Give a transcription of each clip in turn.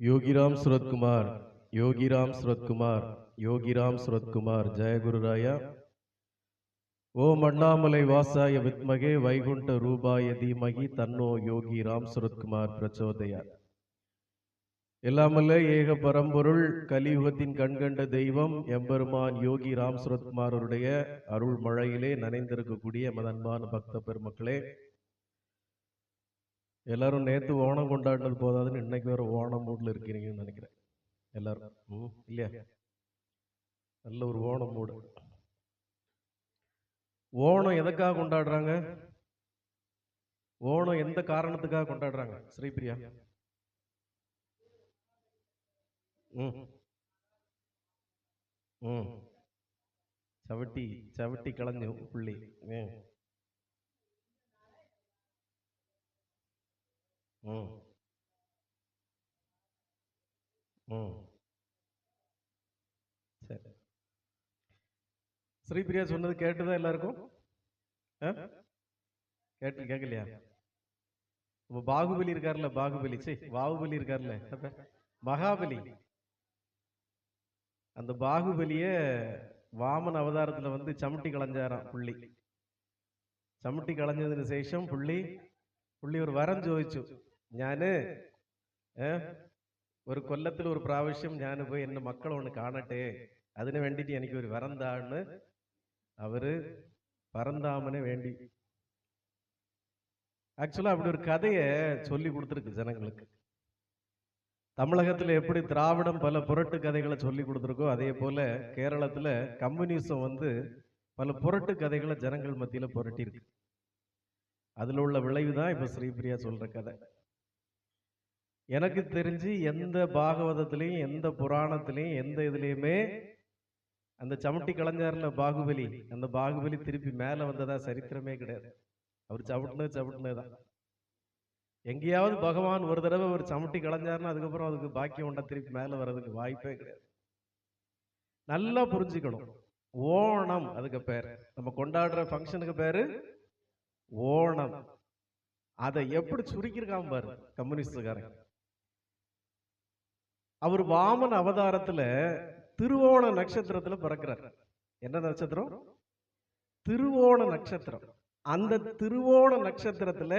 யோகிராம் சுரத்குமார். யோகிராம் சுரத்குமார். யோகிராம் சுரத்குமார். ஜெயகுருராயா. ஓம் அண்ணாமலை வாசாய வித்மகே வைகுண்ட ரூபாய தீமகி தன்னோ யோகி ராம் சுரத்குமார் பிரச்சோதயார் எல்லாமல்ல ஏக பரம்பொருள் கலியுகத்தின் கண்கண்ட தெய்வம் எம்பெருமான் யோகி ராம் சுரத்குமாரருடைய அருள் மழையிலே நனைந்திருக்கக்கூடிய மதன்பான பக்த பெருமக்களே எல்லாரும் நேற்று ஓணம் கொண்டாடினது போதாதுன்னு இன்னைக்கு வேற ஓணம் மூடில் இருக்கிறீங்கன்னு நினைக்கிறேன். எல்லாரும். ம் இல்லையா? நல்ல ஒரு ஓணம் மூடு. ஓணம் எதுக்காக கொண்டாடுறாங்க? ஓணம் எந்த காரணத்துக்காக கொண்டாடுறாங்க? ஸ்ரீபிரியா ம். ம். சவட்டி சவட்டி கலஞ்சு புள்ளி. ம். ம் ம். சரி. ஸ்ரீபிரியா சொன்னது கேட்டுதா எல்லாருக்கும்? கேட்டு கேட்கலையா? பாகுபலி இருக்கார்ல பாகுபலி சரி பாகுபலி இருக்காருல்ல மகாபலி அந்த பாகுபலிய வாமன் அவதாரத்துல வந்து சமட்டி களைஞ்சாராம் புள்ளி ചമ്മട്ടി കളഞ്ഞതിന് சேஷம் புள்ளி புள்ளி ஒரு வரம் ചോദിച്ചു ഞാന് ഏ, ഒരു കൊല്ലത്തിൽ ഒരു പ്രാവശ്യം ഞാൻ പോയി എന്റെ മക്കളെ ഒന്ന് കാണട്ടെ അതിനു വേണ്ടിട്ട് എനിക്ക് ഒരു വരം താന്ന് அவரு பரந்தாமனை வேண்டி ஆக்சுவலா அப்படி ஒரு கதையை சொல்லி கொடுத்துருக்கு ஜனங்களுக்கு தமிழகத்துல எப்படி திராவிடம் பல புரட்டு கதைகளை சொல்லி கொடுத்துருக்கோ அதே போல கேரளத்துல கம்யூனிசம் வந்து பல புரட்டு கதைகளை ஜனங்கள் மத்தியில புரட்டி இருக்கு அதுல உள்ள விளைவு தான் இப்ப ஸ்ரீபிரியா சொல்ற கதை எனக்கு தெரிஞ்சு எந்த பாகவதத்திலையும் எந்த புராணத்திலையும் எந்த இதுலேயுமே அந்த சமட்டி கலைஞர்ல பாகுபலி அந்த பாகுபலி திருப்பி மேலே வந்ததா சரித்திரமே கிடையாது. அவர் சவுட்டுனது சவுட்டுனது தான் எங்கேயாவது பகவான் ஒரு தடவை ஒரு சமட்டி கலைஞ்சாருன்னா அதுக்கப்புறம் அதுக்கு பாக்கியம் உண்டா திருப்பி மேலே வர்றதுக்கு வாய்ப்பே கிடையாது. நல்லா புரிஞ்சுக்கணும். ஓணம் அதுக்கு பேர். நம்ம கொண்டாடுற ஃபங்க்ஷனுக்கு பேரு ஓணம். அதை எப்படி சுருக்கியிருக்காம பாரு கம்யூனிஸ்டுக்காரன் அவர் வாமன அவதாரத்துல திருவோண நட்சத்திரத்துல பிறக்கிறார். என்ன நட்சத்திரம்? திருவோண நட்சத்திரம். அந்த திருவோண நட்சத்திரத்துல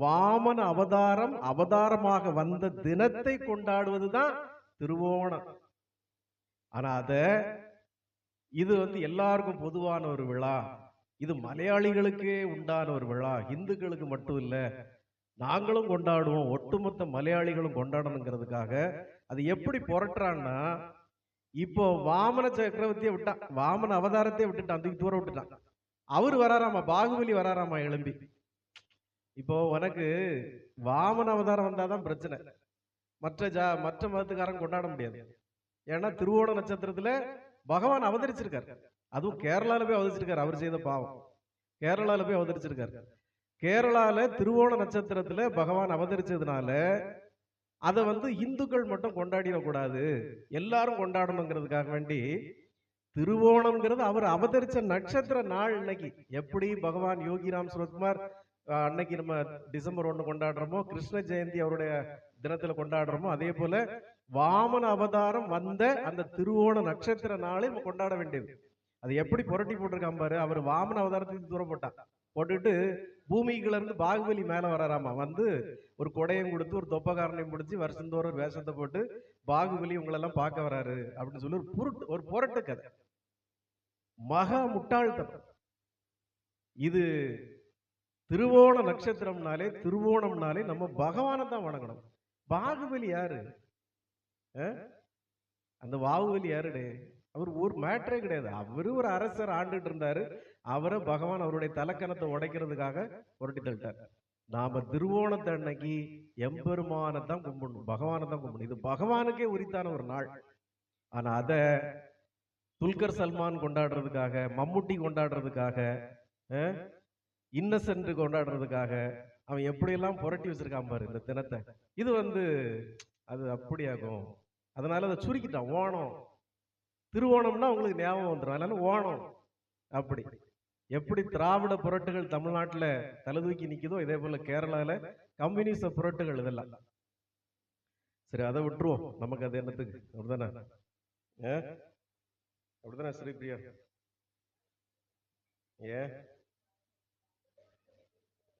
வாமன அவதாரம் அவதாரமாக வந்த தினத்தை கொண்டாடுவதுதான் திருவோணம். ஆனா அத இது வந்து எல்லாருக்கும் பொதுவான ஒரு விழா. இது மலையாளிகளுக்கே உண்டான ஒரு விழா. இந்துக்களுக்கு மட்டும் இல்ல நாங்களும் கொண்டாடுவோம். ஒட்டுமொத்த மலையாளிகளும் கொண்டாடணுங்கிறதுக்காக. அது எப்படி புரட்டுறான்னா இப்போ வாமன சக்கரவர்த்தியை விட்டான் வாமன அவதாரத்தையே விட்டுட்டான். தூக்கி தூரம் விட்டுட்டான். அவர் வராராமா? பாகுபலி வராராமா எழும்பி? இப்போ உனக்கு வாமன அவதாரம் வந்தாதான் பிரச்சனை. மற்ற ஜா மற்ற மதத்துக்காரன் கொண்டாட முடியாது. ஏன்னா திருவோண நட்சத்திரத்துல பகவான் அவதரிச்சிருக்காரு. அதுவும் கேரளால போய் அவதரிச்சிருக்காரு. அவர் செய்த பாவம். கேரளால போய் அவதரிச்சிருக்காரு. கேரளால திருவோண நட்சத்திரத்துல பகவான் அவதரிச்சதுனால அதை வந்து இந்துக்கள் மட்டும் கொண்டாடிடக்கூடாது எல்லாரும் கொண்டாடணுங்கிறதுக்காக வேண்டி திருவோணம்ங்கிறது அவர் அவதரிச்ச நட்சத்திர நாள் இன்னைக்கு. எப்படி பகவான் யோகிராம் சுரத்குமார் அன்னைக்கு நம்ம டிசம்பர் ஒன்று கொண்டாடுறோமோ கிருஷ்ண ஜெயந்தி அவருடைய தினத்துல கொண்டாடுறோமோ அதே போல வாமன அவதாரம் வந்த அந்த திருவோண நட்சத்திர நாளை நம்ம கொண்டாட வேண்டியது. அது எப்படி புரட்டி போட்டிருக்கான் பாரு அவர் வாமன அவதாரத்துக்கு தூரம் போட்டார் போட்டுட்டு பூமிக்குள்ள இருந்து பாகுபலி மேல வராராமா? வந்து ஒரு கொடையும் கொடுத்து ஒரு தொப்பக்காரனையும் பிடிச்சி வருஷந்தோறும் ஒரு வேஷத்தை போட்டு பாகுபலி உங்களெல்லாம் பார்க்க வராரு அப்படின்னு சொல்லி ஒரு புருட்டு ஒரு புரட்டு கதை. மகா முட்டாள்தனம். இது திருவோண நட்சத்திரம்னாலே திருவோணம்னாலே நம்ம பகவானை தான் வணங்கணும். பாகுபலி யாரு? அந்த வாகுபலி யாருடே? அவர் ஒரு மேட்டரே கிடையாது. அவரு ஒரு அரசர் ஆண்டுட்டு இருந்தாரு. அவரை பகவான் அவருடைய தலக்கணத்தை உடைக்கிறதுக்காக புரட்டி தள்ளிட்டார். நாம திருவோணத்தை அன்னைக்கு எம்பெருமானை தான் கும்பிடணும். பகவானை தான் கும்பிடணும். இது பகவானுக்கே உரித்தான ஒரு நாள். ஆனா அத துல்கர் சல்மான் கொண்டாடுறதுக்காக மம்முட்டி கொண்டாடுறதுக்காக இன்னசென்ட் கொண்டாடுறதுக்காக அவன் எப்படியெல்லாம் புரட்டி வச்சிருக்கான் பாரு இந்த தினத்தை. இது வந்து அது அப்படியாகும். அதனால அதை சுருக்கிட்டான். ஓணம். திருவோணம்னா உங்களுக்கு ஞாபகம் வந்துடும் அதனால ஓணம். அப்படி. எப்படி திராவிட புரட்டுகள் தமிழ்நாட்டுல தலை நிற்குதோ நிக்குதோ இதே போல கேரளால கம்யூனிச புரட்டுகள் இதெல்லாம். சரி அதை விட்டுருவோம். நமக்கு அது என்னத்துக்கு? அப்படிதானே ஏ அப்படிதானே ஸ்ரீபிரியா ஏ?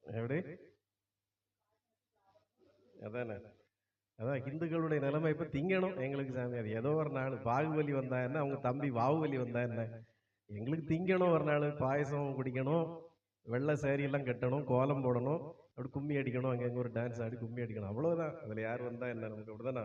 எப்படி? அதானே. அதான் இந்துக்களுடைய நிலைமை இப்போ திங்கணும். எங்களுக்கு சாமி அது ஏதோ ஒரு நாள். பாகுபலி வந்தா என்ன? அவங்க தம்பி வாகுபலி வந்தா என்ன? எங்களுக்கு திங்கணும் ஒரு நாள். பாயசம் குடிக்கணும். வெள்ளை சேரி எல்லாம் கட்டணும். கோலம் போடணும். அப்படி கும்மி அடிக்கணும். அங்கே ஒரு டான்ஸ் ஆடி கும்மி அடிக்கணும். அவ்வளோதான் அதில் யார் வந்தால் என்ன? நமக்கு அப்படிதானே